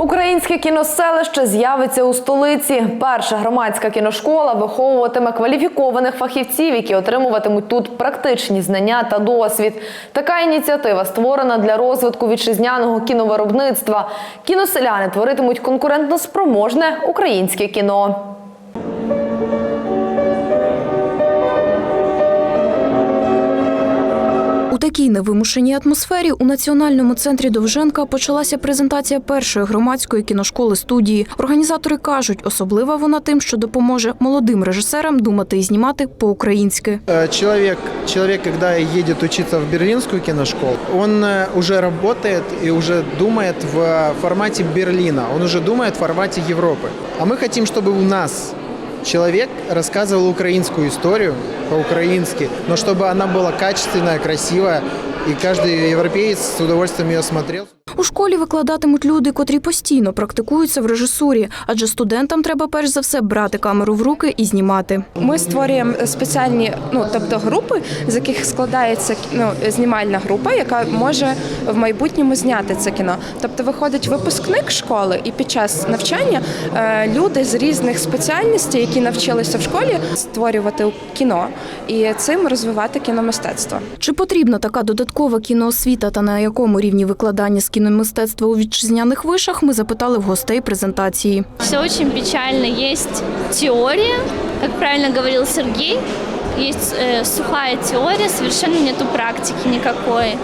Українське кіноселище з'явиться у столиці. Перша громадська кіношкола виховуватиме кваліфікованих фахівців, які отримуватимуть тут практичні знання та досвід. Така ініціатива створена для розвитку вітчизняного кіновиробництва. Кіноселяни творитимуть конкурентно спроможне українське кіно. У такій невимушеній атмосфері у національному центрі Довженка почалася презентація першої громадської кіношколи студії. Організатори кажуть, особлива вона тим, що допоможе молодим режисерам думати і знімати по-українськи. Э, Человек, человек, когда едет учиться в берлинскую киношколу, он э, уже работает и уже думает в формате Берлина, он уже думает в формате Европы. А мы хотим, чтобы у нас человек рассказывал украинскую историю по-украински, но чтобы она была качественная, красивая, и каждый европеец с удовольствием ее смотрел. У школі викладатимуть люди, котрі постійно практикуються в режисурі, адже студентам треба перш за все брати камеру в руки і знімати. Ми створюємо спеціальні, ну тобто групи, з яких складається ну, знімальна група, яка може в майбутньому зняти це кіно. Тобто виходить випускник школи, і під час навчання е, люди з різних спеціальностей, які навчилися в школі, створювати кіно і цим розвивати кіномистецтво. Чи потрібна така додаткова кіноосвіта та на якому рівні викладання з кіномистецтва у вітчизняних вишах, ми запитали в гостей презентації. Все очень печально. Є теорія, как правильно говорил Сергій, є э, сухая теорія, совершенно нету практики никакой.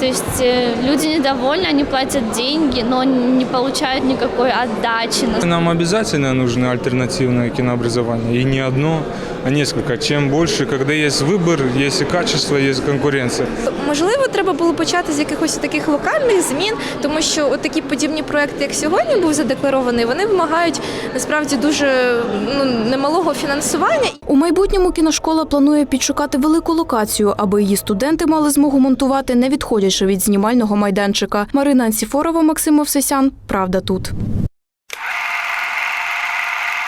То есть э, люди недовольны, они платят деньги, но не получают никакой отдачи. Нам обязательно нужно альтернативное кинообразование. И не одно, а несколько. Чем больше, когда есть выбор, есть и качество, есть конкуренция. Можливо, треба було почати з якихось таких локальних змін, тому що от такі подібні проекти, як сьогодні був задекларований, вони вимагають насправді дуже ну немалого фінансування. У майбутньому кіношкола планує підшукати велику локацію, аби її студенти мали змогу монтувати, не відходячи від знімального майданчика. Марина Ансіфорова, Максим Овсесян. Правда тут.